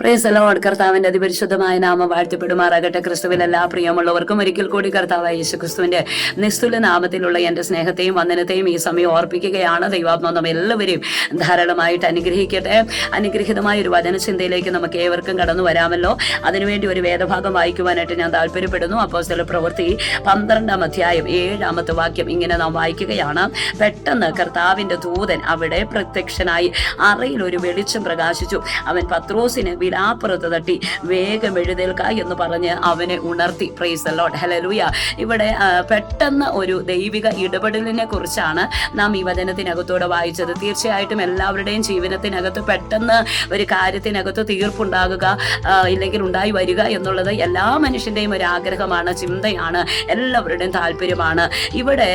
Praise load കർത്താവിന്റെ അതിപരിശുദ്ധമായ നാമം വാഴ്ത്തപ്പെടുമാറാകട്ടെ. ക്രിസ്തുവിൽ എല്ലാ പ്രിയമുള്ളവർക്കും ഒരിക്കൽ കൂടി കർത്താവായ യേശു ക്രിസ്തുവിന്റെ നിസ്തുല നാമത്തിലുള്ള എന്റെ സ്നേഹത്തെയും വന്ദനത്തെയും ഈ സമയം ഓർപ്പിക്കുകയാണ്. ദൈവാത്മ നാം എല്ലാവരെയും ധാരാളമായിട്ട് അനുഗ്രഹിക്കട്ടെ. അനുഗ്രഹിതമായ ഒരു വചനചിന്തയിലേക്ക് നമുക്ക് ഏവർക്കും കടന്നു വരാമല്ലോ. അതിനുവേണ്ടി ഒരു വേദഭാഗം വായിക്കുവാനായിട്ട് ഞാൻ താല്പര്യപ്പെടുന്നു അപ്പോൾ ചില പ്രവൃത്തി പന്ത്രണ്ടാം അധ്യായം ഏഴാമത്തെ വാക്യം ഇങ്ങനെ നാം വായിക്കുകയാണ്. പെട്ടെന്ന് കർത്താവിന്റെ ദൂതൻ അവിടെ പ്രത്യക്ഷനായി അറയിൽ ഒരു വെളിച്ചം പ്രകാശിച്ചു. അവൻ പത്രോസിന് വിലാപ്പുറത്ത് തട്ടി വേഗം എഴുതേൽക്ക എന്ന് പറഞ്ഞ് അവനെ ഉണർത്തി. പ്രൈസ് ലോഡ് ഹലലൂയ ഇവിടെ പെട്ടെന്ന് ഒരു ദൈവിക ഇടപെടലിനെ കുറിച്ചാണ് നാം ഈ വചനത്തിനകത്തൂടെ വായിച്ചത്. തീർച്ചയായിട്ടും എല്ലാവരുടെയും ജീവനത്തിനകത്ത് പെട്ടെന്ന് ഒരു കാര്യത്തിനകത്ത് തീർപ്പുണ്ടാകുക ഇല്ലെങ്കിൽ ഉണ്ടായി വരിക എന്നുള്ളത് എല്ലാ മനുഷ്യന്റെയും ഒരു ആഗ്രഹമാണ് ചിന്തയാണ് എല്ലാവരുടെയും താല്പര്യമാണ്. ഇവിടെ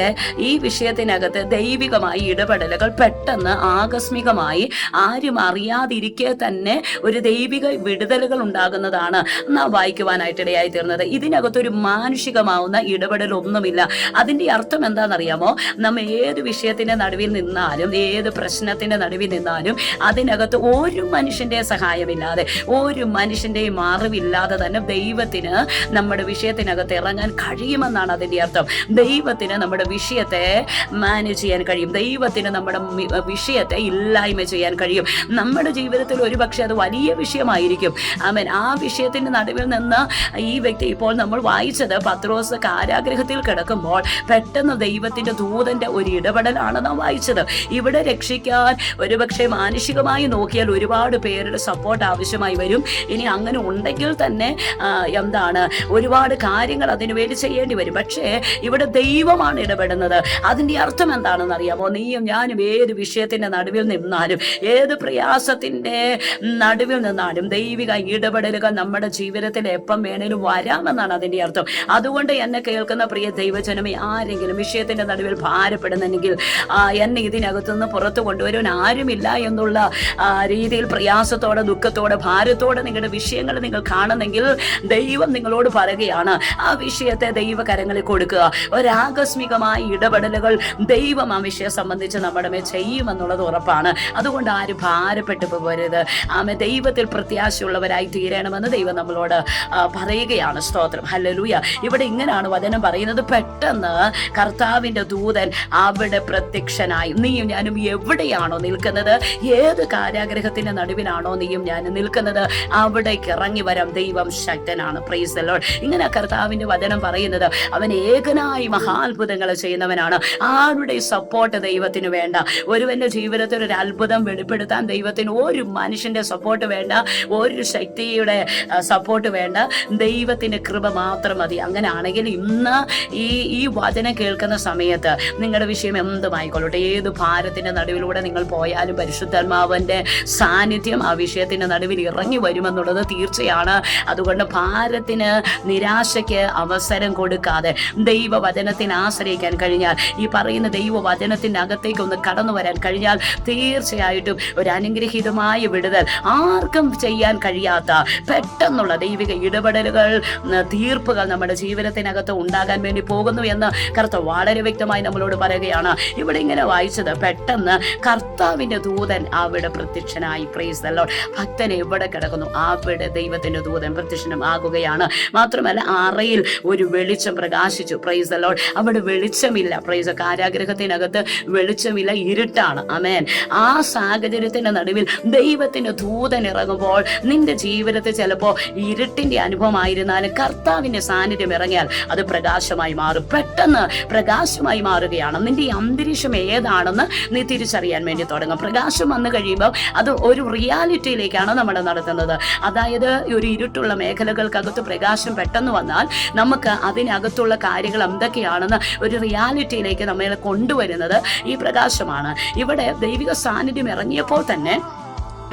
ഈ വിഷയത്തിനകത്ത് ദൈവികമായി ഇടപെടലുകൾ പെട്ടെന്ന് ആകസ്മികമായി ആരും അറിയാതിരിക്കെ തന്നെ ഒരു ദൈവിക വിടുതലുകൾ ഉണ്ടാകുന്നതാണ് നാം വായിക്കുവാനായിട്ട് ഇടയായി തീർന്നത്. ഇതിനകത്തൊരു മാനുഷികമാവുന്ന ഇടപെടൽ ഒന്നുമില്ല അതിന്റെ അർത്ഥം എന്താണെന്നറിയാമോ? നമ്മൾ ഏത് വിഷയത്തിന്റെ നടുവിൽ നിന്നാലും ഏത് പ്രശ്നത്തിന്റെ നടുവിൽ നിന്നാലും അതിനകത്ത് ഒരു മനുഷ്യന്റെ സഹായമില്ലാതെ ഒരു മനുഷ്യന്റെയും അറിവില്ലാതെ തന്നെ ദൈവത്തിന് നമ്മുടെ വിഷയത്തിനകത്ത് ഇറങ്ങാൻ കഴിയുമെന്നാണ് അതിന്റെ അർത്ഥം. ദൈവത്തിന് നമ്മുടെ വിഷയത്തെ മാനേജ് ചെയ്യാൻ കഴിയും. ദൈവത്തിന് നമ്മുടെ വിഷയത്തെ ഇല്ലായ്മ ചെയ്യാൻ കഴിയും. നമ്മുടെ ജീവിതത്തിൽ ഒരുപക്ഷെ അത് വലിയ വിഷയമായിരിക്കും ആമേൻ. ആ വിഷയത്തിന്റെ നടുവിൽ നിന്ന് ഈ വ്യക്തി ഇപ്പോൾ നമ്മൾ വായിച്ചത് പത്രോസ് കാരാഗ്രഹത്തിൽ കിടക്കുമ്പോൾ പെട്ടെന്ന് ദൈവത്തിന്റെ ദൂതന്റെ ഒരു ഇടപെടലാണ് നാം വായിച്ചത്. ഇവിടെ രക്ഷിക്കാൻ ഒരുപക്ഷെ മാനുഷികമായി നോക്കിയാൽ ഒരുപാട് പേരുടെ സപ്പോർട്ട് ആവശ്യമായി വരും. ഇനി അങ്ങനെ ഉണ്ടെങ്കിൽ തന്നെ എന്താണ് ഒരുപാട് കാര്യങ്ങൾ അതിനുവേണ്ടി ചെയ്യേണ്ടി വരും. പക്ഷേ ഇവിടെ ദൈവമാണ് ഇടപെടുന്നത്. അതിന്റെ അർത്ഥം എന്താണെന്ന് അറിയാമോ? നീയും ഞാനും ഏത് വിഷയത്തിന്റെ നടുവിൽ നിന്നാലും ഏത് പ്രയാസത്തിന്റെ നടുവിൽ നിന്നാലും ദൈവിക ഇടപെടലുകൾ നമ്മുടെ ജീവിതത്തിൽ എപ്പം വേണേലും വരാമെന്നാണ് അതിന്റെ അർത്ഥം. അതുകൊണ്ട് എന്നെ കേൾക്കുന്ന പ്രിയ ദൈവജനമേ ആരെങ്കിലും വിഷയത്തിന്റെ നടുവിൽ ഭാരപ്പെടുന്നെങ്കിൽ എന്നെ ഇതിനകത്തുനിന്ന് പുറത്തു കൊണ്ടുവരുവാൻ ആരുമില്ല എന്നുള്ള രീതിയിൽ പ്രയാസത്തോടെ ദുഃഖത്തോടെ ഭാരത്തോടെ നിങ്ങളുടെ വിഷയങ്ങൾ നിങ്ങൾ കാണുന്നെങ്കിൽ ദൈവം നിങ്ങളോട് പറയുകയാണ് ആ വിഷയത്തെ ദൈവകരങ്ങളിൽ കൊടുക്കുക. ഒരാകസ്മികമായ ഇടപെടലുകൾ ദൈവം ആ വിഷയം സംബന്ധിച്ച് നമ്മുടെ മേൽ ചെയ്യുമെന്നുള്ളത് ഉറപ്പാണ്. അതുകൊണ്ട് ആരും ഭാരപ്പെട്ടു പോകരുത്. ആമെ ദൈവത്തിൽ പ്രത്യാശയുള്ളവരായി തീരണമെന്ന് ദൈവം നമ്മളോട് പറയുകയാണ് സ്തോത്രം. ഹലലൂയ ഇവിടെ ഇങ്ങനെയാണ് വചനം പറയുന്നത്. പെട്ടെന്ന് കർത്താവിന്റെ ദൂതൻ അവിടെ പ്രത്യക്ഷനായി. നീയും ഞാനും എവിടെയാണോ നിൽക്കുന്നത്? ഏത് കാരാഗ്രഹത്തിന്റെ നടുവിലാണോ നീയും ഞാനും നിൽക്കുന്നത്? അവിടേക്ക് ഇറങ്ങി വരാം ദൈവം ശക്തനാണ്. പ്രൈസ് ലോഡ് ഇങ്ങനെ കർത്താവിന്റെ വചനം പറയുന്നത്. അവൻ ഏകനായി മഹാത്ഭുതങ്ങൾ ചെയ്യുന്നവനാണ്. ആരുടെ സപ്പോർട്ട് ദൈവത്തിന് വേണ്ട? ഒരുവന്റെ ജീവിതത്തിൽ ഒരു അത്ഭുതം വെളിപ്പെടുത്താൻ ദൈവത്തിന് ഒരു മനുഷ്യന്റെ സപ്പോർട്ട് വേണ്ട. ഒരു ശക്തിയുടെ സപ്പോർട്ട് വേണ്ട. ദൈവത്തിന്റെ കൃപ മാത്രം മതി. അങ്ങനെയാണെങ്കിൽ ഇന്ന് ഈ ഈ വചനം കേൾക്കുന്ന സമയത്ത് നിങ്ങളുടെ വിഷയം എന്തുമായിക്കൊള്ളട്ടെ? ഏത് ഭാരത്തിന്റെ നടുവിലൂടെ നിങ്ങൾ പോയാലും പരിശുദ്ധാത്മാവന്റെ സാന്നിധ്യം ആ വിഷയത്തിന്റെ നടുവിൽ ഇറങ്ങി വരുമെന്നുള്ളത് തീർച്ചയാണ്. അതുകൊണ്ട് ഭാരത്തിന് നിരാശയ്ക്ക് അവസരം കൊടുക്കാതെ ദൈവവചനത്തിന് ആശ്രയിക്കാൻ കഴിഞ്ഞാൽ ഈ പറയുന്ന ദൈവവചനത്തിന്റെ അകത്തേക്ക് ഒന്ന് കടന്നു വരാൻ കഴിഞ്ഞാൽ തീർച്ചയായിട്ടും ഒരു അനുഗ്രഹീതമായ വിടുതൽ. ആർക്കും ചെയ്യാൻ കഴിയാത്ത പെട്ടെന്നുള്ള ദൈവിക ഇടപെടലുകൾ തീർപ്പുകൾ നമ്മുടെ ജീവിതത്തിനകത്ത് ഉണ്ടാകാൻ വേണ്ടി പോകുന്നു എന്ന് കർത്താവ് വളരെ വ്യക്തമായി നമ്മളോട് പറയുകയാണ്. ഇവിടെ ഇങ്ങനെ വായിച്ചത് പെട്ടെന്ന് കർത്താവിന്റെ ദൂതൻ അവിടെ പ്രത്യക്ഷനായി. പ്രൈസ് അല്ലോ ഭക്തൻ എവിടെ കിടക്കുന്നു? അവിടെ ദൈവത്തിന്റെ ദൂതൻ പ്രത്യക്ഷനം ആകുകയാണ്. മാത്രമല്ല അറയിൽ ഒരു വെളിച്ചം പ്രകാശിച്ചു. പ്രൈസ് അല്ലോ അവിടെ വെളിച്ചമില്ല. പ്രൈസ് കാരാഗ്രഹത്തിനകത്ത് വെളിച്ചമില്ല. ഇരുട്ടാണ്. അമേൻ ആ സാഹചര്യത്തിന്റെ നടുവിൽ ദൈവത്തിന്റെ ദൂതൻ ഇറങ്ങുമ്പോൾ നിന്റെ ജീവിതത്തിൽ ചിലപ്പോൾ ഇരുട്ടിന്റെ അനുഭവമായിരുന്നാലും കർത്താവിന്റെ സാന്നിധ്യം ഇറങ്ങിയാൽ അത് പ്രകാശമായി മാറും. പെട്ടെന്ന് പ്രകാശമായി മാറുകയാണ്. നിന്റെ അന്തരീക്ഷം ഏതാണെന്ന് നീ തിരിച്ചറിയാൻ വേണ്ടി തുടങ്ങും. പ്രകാശം വന്നു കഴിയുമ്പോൾ അത് ഒരു റിയാലിറ്റിയിലേക്കാണ് നമ്മൾ നടത്തുന്നത്. അതായത് ഒരു ഇരുട്ടുള്ള മേഖലകൾക്കകത്ത് പ്രകാശം പെട്ടെന്ന് വന്നാൽ നമുക്ക് അതിനകത്തുള്ള കാര്യങ്ങൾ എന്തൊക്കെയാണെന്ന് ഒരു റിയാലിറ്റിയിലേക്ക് നമ്മളെ കൊണ്ടുവരുന്നത് ഈ പ്രകാശമാണ്. ഇവിടെ ദൈവിക സാന്നിധ്യം ഇറങ്ങിയപ്പോൾ തന്നെ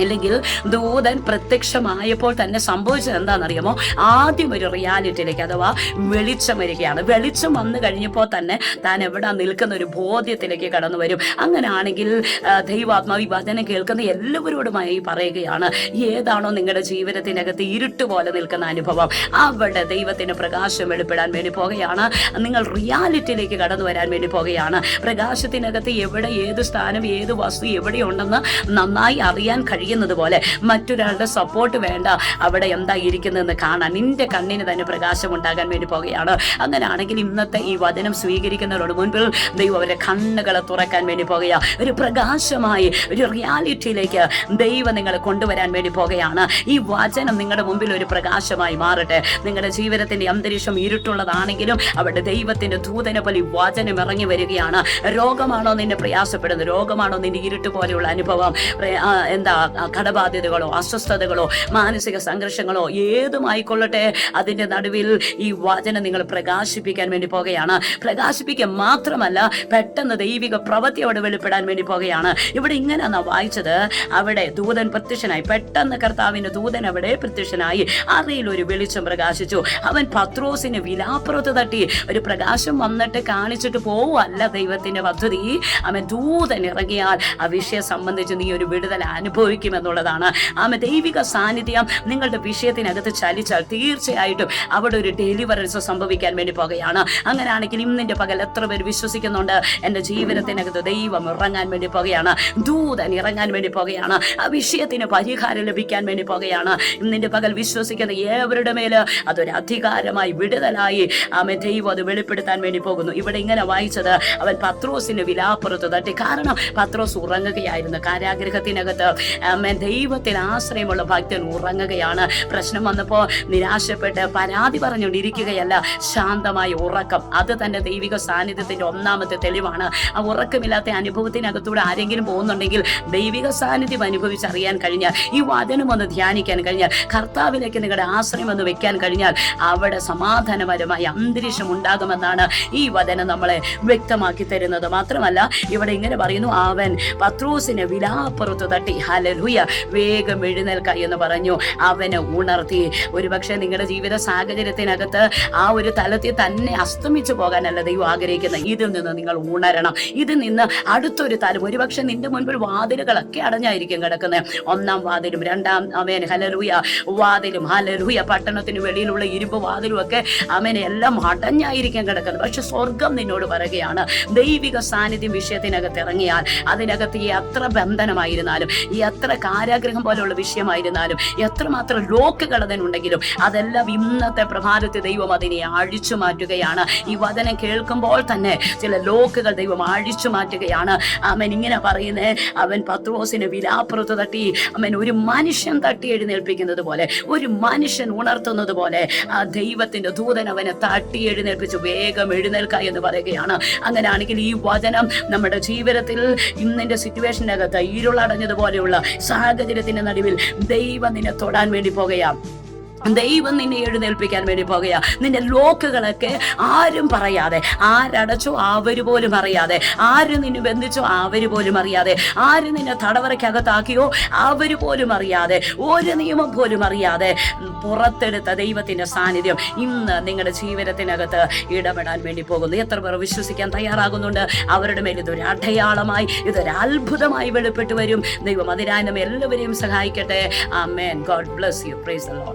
അല്ലെങ്കിൽ ദൂതൻ പ്രത്യക്ഷമായപ്പോൾ തന്നെ സംഭവിച്ചത് എന്താണെന്നറിയാമോ? ആദ്യം ഒരു റിയാലിറ്റിയിലേക്ക് അഥവാ വെളിച്ചം വരികയാണ്. വെളിച്ചം വന്നു കഴിഞ്ഞപ്പോൾ തന്നെ താൻ എവിടെ നിൽക്കുന്ന ഒരു ബോധ്യത്തിലേക്ക് കടന്നു വരും. അങ്ങനെയാണെങ്കിൽ ദൈവാത്മാവ് വചനം കേൾക്കുന്ന എല്ലാവരോടുമായി പറയുകയാണ് ഏതാണോ നിങ്ങളുടെ ജീവിതത്തിനകത്ത് ഇരുട്ട് പോലെ നിൽക്കുന്ന അനുഭവം. അവിടെ ദൈവത്തിന് പ്രകാശം വെളിപ്പെടാൻ വേണ്ടി പോകുകയാണ്. നിങ്ങൾ റിയാലിറ്റിയിലേക്ക് കടന്നു വരാൻ വേണ്ടി പോകുകയാണ്. പ്രകാശത്തിനകത്ത് എവിടെ ഏത് സ്ഥാനം ഏത് വസ്തു എവിടെയുണ്ടെന്ന് നന്നായി അറിയാൻ കഴിയും. കഴിയുന്നത് പോലെ മറ്റൊരാളുടെ സപ്പോർട്ട് വേണ്ട. അവിടെ എന്താ ഇരിക്കുന്നതെന്ന് കാണാൻ നിന്റെ കണ്ണിന് തന്നെ പ്രകാശം ഉണ്ടാകാൻ വേണ്ടി പോകുകയാണ്. അങ്ങനെയാണെങ്കിൽ ഇന്നത്തെ ഈ വചനം സ്വീകരിക്കുന്നവരോട് മുൻപിൽ ദൈവം അവരുടെ കണ്ണുകളെ തുറക്കാൻ വേണ്ടി പോകുക. ഒരു പ്രകാശമായി ഒരു റിയാലിറ്റിയിലേക്ക് ദൈവം നിങ്ങളെ കൊണ്ടുവരാൻ വേണ്ടി പോകുകയാണ്. ഈ വചനം നിങ്ങളുടെ മുമ്പിൽ ഒരു പ്രകാശമായി മാറട്ടെ. നിങ്ങളുടെ ജീവിതത്തിന്റെ അന്തരീക്ഷം ഇരുട്ടുള്ളതാണെങ്കിലും അവിടെ ദൈവത്തിന്റെ ദൂതനെ പോലെ ഈ വചനം ഇറങ്ങി വരികയാണ്. രോഗമാണോ നിന്നെ പ്രയാസപ്പെടുന്നത്? രോഗമാണോ നിന്റെ ഇരുട്ട് പോലെയുള്ള അനുഭവം? എന്താ കടബാധ്യതകളോ അസ്വസ്ഥതകളോ മാനസിക സംഘർഷങ്ങളോ ഏതുമായിക്കൊള്ളട്ടെ അതിന്റെ നടുവിൽ ഈ വചനം നിങ്ങൾ പ്രകാശിപ്പിക്കാൻ വേണ്ടി പോകുകയാണ്. പ്രകാശിപ്പിക്കുക മാത്രമല്ല പെട്ടെന്ന് ദൈവിക പ്രവൃത്തി അവിടെ വെളിപ്പെടാൻ വേണ്ടി പോകുകയാണ്. ഇവിടെ ഇങ്ങനെയാണ് വായിച്ചത്? അവിടെ ദൂതൻ പ്രത്യക്ഷനായി. പെട്ടെന്ന് കർത്താവിന്റെ ദൂതൻ അവിടെ പ്രത്യക്ഷനായി. അറിയിൽ ഒരു വെളിച്ചം പ്രകാശിച്ചു. അവൻ പത്രോസിന് വിലാപ്പുറത്ത് തട്ടി. ഒരു പ്രകാശം വന്നിട്ട് കാണിച്ചിട്ട് പോവല്ല ദൈവത്തിന്റെ പദ്ധതി. അവൻ ദൂതൻ ഇറങ്ങിയാൽ ആ വിഷയം സംബന്ധിച്ച് നീ ഒരു വിടുതൽ അനുഭവിക്കുമെന്നുള്ളതാണ് ആമ ദൈവിക സാന്നിധ്യം നിങ്ങളുടെ വിഷയത്തിനകത്ത് ചലിച്ചാൽ തീർച്ചയായിട്ടും അവിടെ ഒരു ഡെലിവറൻസ് സംഭവിക്കാൻ വേണ്ടി പോകുകയാണ്. അങ്ങനെയാണെങ്കിൽ ഇന്നിന്റെ പകൽ എത്ര പേര് വിശ്വസിക്കുന്നുണ്ട്? എന്റെ ജീവിതത്തിനകത്ത് ദൈവം ഇറങ്ങാൻ വേണ്ടി പോകുകയാണ്. ദൂതൻ ഇറങ്ങാൻ വേണ്ടി പോകുകയാണ്. ആ വിഷയത്തിന് പരിഹാരം ലഭിക്കാൻ വേണ്ടി പോകുകയാണ്. ഇന്നിന്റെ പകൽ വിശ്വസിക്കുന്ന ഏവരുടെ മേൽ അതൊരു അധികാരമായി വിടുതലായി. ആമെ ദൈവം അത് വെളിപ്പെടുത്താൻ വേണ്ടി പോകുന്നു. ഇവിടെ ഇങ്ങനെ വായിച്ചത് അവൻ പത്രോസിന് വിലാപ്പുറത്ത് തട്ടി. കാരണം പത്രോസ് ഉറങ്ങുകയായിരുന്നു കാരാഗ്രഹത്തിനകത്ത്. ആമേ ദൈവത്തിൽ ആശ്രയമുള്ള ഭക്തൻ ഉറങ്ങുകയാണ്. പ്രശ്നം വന്നപ്പോൾ നിരാശപ്പെട്ട് പരാതി പറഞ്ഞുകൊണ്ടിരിക്കുകയല്ല. ശാന്തമായ ഉറക്കം. അത് തന്നെ ദൈവിക സാന്നിധ്യത്തിന്റെ ഒന്നാമത്തെ തെളിവാണ്. ആ ഉറക്കമില്ലാത്ത അനുഭവത്തിനകത്തൂടെ ആരെങ്കിലും പോകുന്നുണ്ടെങ്കിൽ ദൈവിക സാന്നിധ്യം അനുഭവിച്ചറിയാൻ കഴിഞ്ഞാൽ ഈ വചനം ഒന്ന് ധ്യാനിക്കാൻ കഴിഞ്ഞാൽ കർത്താവിലേക്ക് നിങ്ങളുടെ ആശ്രയം ഒന്ന് വെക്കാൻ കഴിഞ്ഞാൽ അവിടെ സമാധാനപരമായ അന്തരീക്ഷം ഉണ്ടാകുമെന്നാണ് ഈ വചനം നമ്മളെ വ്യക്തമാക്കി തരുന്നത്. മാത്രമല്ല ഇവിടെ ഇങ്ങനെ പറയുന്നു അവൻ പത്രൂസിനെ വിലാപ്പുറത്ത് തട്ടി. ഹലലുയ വേഗം എഴുന്നേൽക്ക എന്ന് പറഞ്ഞു. അവനെ ഉണർത്തി. ഒരുപക്ഷെ നിങ്ങളുടെ ജീവിത സാഹചര്യത്തിനകത്ത് ആ ഒരു തലത്തിൽ തന്നെ അസ്തമിച്ചു പോകാനല്ല ദൈവം ആഗ്രഹിക്കുന്നത്. ഇതിൽ നിന്ന് നിങ്ങൾ ഉണരണം. ഇതിൽ നിന്ന് അടുത്തൊരു തലം. ഒരുപക്ഷെ നിന്റെ മുൻപിൽ വാതിലുകളൊക്കെ അടഞ്ഞായിരിക്കും കിടക്കുന്നത് ഒന്നാം വാതിലും രണ്ടാം അമേൻ ഹലലൂയ വാതിലും ഹലലൂയ പട്ടണത്തിന് വെളിയിലുള്ള ഇരുമ്പ് വാതിലും ഒക്കെ അമേൻ എല്ലാം അടഞ്ഞായിരിക്കും കിടക്കുന്നത് പക്ഷെ സ്വർഗം നിന്നോട് പറയുകയാണ് ദൈവിക സാന്നിധ്യം വിഷയത്തിനകത്ത് ഇറങ്ങിയാൽ അതിനകത്ത് എത്ര ബന്ധനമായിരുന്നാലും എത്ര കാരാഗ്രഹം പോലെയുള്ള വിഷയമായിരുന്നാലും എത്രമാത്രം ലോക്കുകൾ അതിനുണ്ടെങ്കിലും അതെല്ലാം ഇന്നത്തെ പ്രഭാതത്തെ ദൈവം അതിനെ അഴിച്ചു മാറ്റുകയാണ്. ഈ വചനം കേൾക്കുമ്പോൾ തന്നെ ചില ലോക്കുകൾ ദൈവം അഴിച്ചു മാറ്റുകയാണ്. അവൻ ഇങ്ങനെ പറയുന്നേ അവൻ പത്രോസിന് വിലാപ്പുറത്ത് തട്ടി അവൻ ഒരു മനുഷ്യൻ തട്ടി എഴുന്നേൽപ്പിക്കുന്നത് പോലെ ഒരു മനുഷ്യൻ ഉണർത്തുന്നത് പോലെ ആ ദൈവത്തിന്റെ ദൂതൻ അവനെ തട്ടി എഴുന്നേൽപ്പിച്ചു വേഗം എഴുന്നേൽക്ക എന്ന് പറയുകയാണ്. അങ്ങനെയാണെങ്കിൽ ഈ വചനം നമ്മുടെ ജീവിതത്തിൽ ഇന്നിന്റെ സിറ്റുവേഷനകത്ത് ഇരുളടഞ്ഞതുപോലെയുള്ള സാഹചര്യത്തിന്റെ നടുവിൽ ദൈവം നിന്നെ തൊടാൻ വേണ്ടി പോകുകയാം ദൈവം നിന്നെ എഴുന്നേൽപ്പിക്കാൻ വേണ്ടി പോകുക നിന്റെ ലോക്കുകളൊക്കെ ആരും പറയാതെ ആരടച്ചോ അവർ പോലും അറിയാതെ ആര് നിന്നെ ബന്ധിച്ചോ അവർ പോലും അറിയാതെ ആര് നിന്നെ തടവറയ്ക്കകത്താക്കിയോ അവർ പോലും അറിയാതെ ഒരു നിയമം പോലും അറിയാതെ പുറത്തെടുത്ത ദൈവത്തിന്റെ സാന്നിധ്യം ഇന്ന് നിങ്ങളുടെ ജീവിതത്തിനകത്ത് ഇടപെടാൻ വേണ്ടി പോകുന്നു. എത്ര പേർ വിശ്വസിക്കാൻ തയ്യാറാകുന്നുണ്ട്? അവരുടെ മേൽ ഇതൊരു അടയാളമായി ഇതൊരു അത്ഭുതമായി വെളിപ്പെട്ട് വരും. ദൈവം അതിനായി എല്ലാവരെയും സഹായിക്കട്ടെ. Amen God bless you praise the Lord